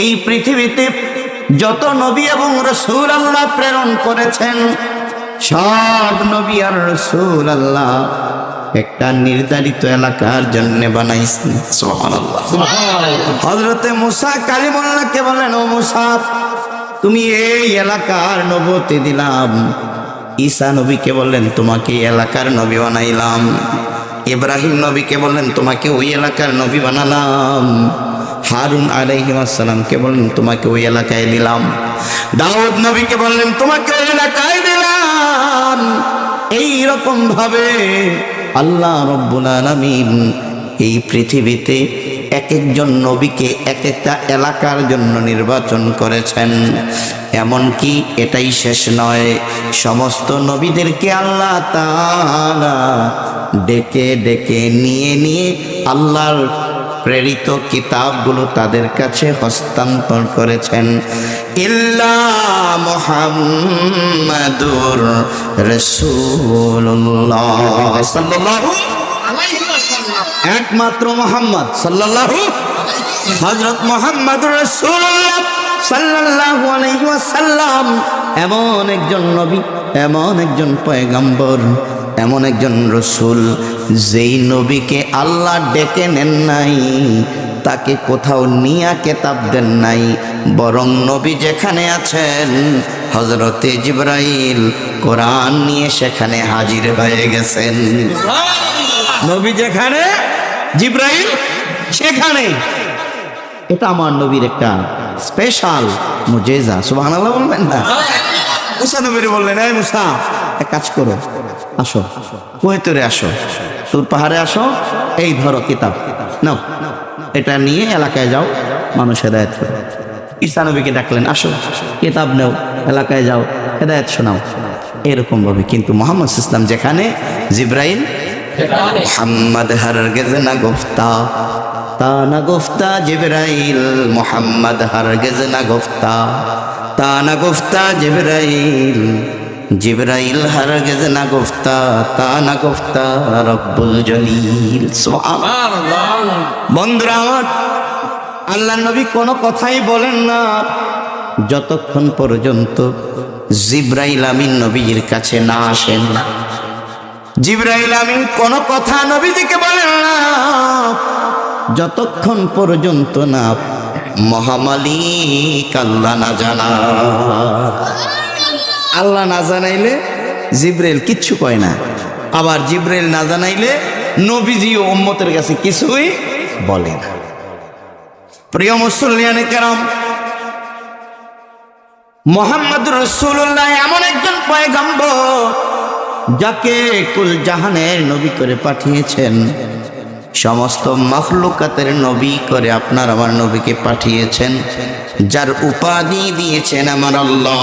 এই পৃথিবীতে যত নবী এবং রসুল আল্লাহ প্রেরণ করেছেন সব নবী আর রসুল আল্লাহ একটা নির্ধারিত এলাকার জন্য বানাইছেন। হজরতে মুসা কালিমুল্লাহকে বলেন ও মুসা তুমি এই এলাকার নবতে দিলাম। ঈসা নবীকে বললেন তোমাকে এলাকার নবী বানাইলাম। ইব্রাহিম নবীকে বললেন তোমাকে ওই এলাকার নবী বানালাম। হারুন আলাইহিমাসালামকে বললেন, তোমাকে ওই এলাকায় দিলাম। দাউদ নবীকে বললেন, তোমাকে ওই এলাকায় দিলাম। এই রকম ভাবে আল্লাহ রব্বুল আলামিন এই পৃথিবীতে এক একজন নবীকে এক একটা এলাকার জন্য নির্বাচন করেছেন। এমনকি এটাই শেষ নয়, সমস্ত নবীদেরকে আল্লাহ তাআলা ডেকে ডেকে নিয়ে নিয়ে আল্লাহর প্রেরিত কিতাবগুলো তাদের কাছে হস্তান্তর করেছেন। ইল্লা একমাত্র মোহাম্মদ সাল্লাল্লাহু হযরত মোহাম্মদ ওয়াসাল্লাম। এমন একজন নবী, এমন একজন পয়গম্বর, এমন একজন রসুল যেই নবীকে আল্লাহ ডেকে নেন নাই তাকে কোথাও নিয়া কেতাব দেন নাই। বরং নবী যেখানে আছেন হজরতে জিব্রাইল কোরআন নিয়ে সেখানে হাজির হয়ে গেছেন। নবী যেখানে জিব্রাইল সেখানে। এটা আমার নবীর একটা স্পেশাল মুজেজা। সুবহানাল্লাহ বলবেন না? মুসা নবীর বললেন এই মুসা এক কাজ করো আসো কুয়েতরে আসো। তোর পাহাড়ে আসো এই ধরো কিতাব। নাও এটা নিয়ে এলাকায় যাও মানুষ হেদায়ত করো। ডাকলেন আসো কিতাব নেও এলাকায় যাও হেদায়ত শোনাও। এরকম ভাবে কিন্তু মোহাম্মদ ইসলাম যেখানে জিব্রাইল মোহাম্মদ হরগজ না গুফতা তা না গুফতা জিব্রাইল মোহাম্মদ হরগজ না গুফতা তা না গুফতা জিব্রাইল। জিব্রাইল হরগজ না গুফতা, তা না গুফতা, রব্বুল জলিল বন্ধুরা আমার আল্লাহ নবী কোনো কথাই বলেন না। যতক্ষণ পর্যন্ত জিব্রাইল আমিন নবীর কাছে না আসেন, জিব্রাইল আমিন কোনো কথা নবীজিকে বলেন না। যতক্ষণ পর্যন্ত না মহামালিক আল্লাহ না জানা আল্লাহ না জানাইলে জিব্রাইল কিচ্ছু কয় না। আবার জিব্রাইল না জানাইলে নবীজি ও উম্মতের কাছে কিছুই বলে না। প্রিয় মুসল্লিয়ানে কেরাম, মোহাম্মদ রসুল্লাহ এমন একজন পয়গম্বর যাকে কুল জাহানের নবী করে পাঠিয়েছেন। সমস্ত মখলুকাতের নবী করে আপনার আমার নবীকে পাঠিয়েছেন। যার উপাধি দিয়েছেন আমার আল্লাহ।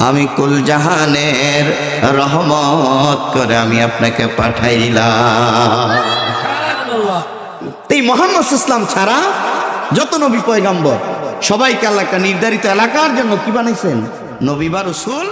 আমি কুল জাহানের রহমত করে আমি আপনাকে পাঠাইলাম এই মোহাম্মদ ইসলাম ছাড়া যত নবী পয়গাম্বর সবাইকে আল্লাহ একটা নির্ধারিত এলাকার জন্য কি বানাইছেন? নবীবার রসুল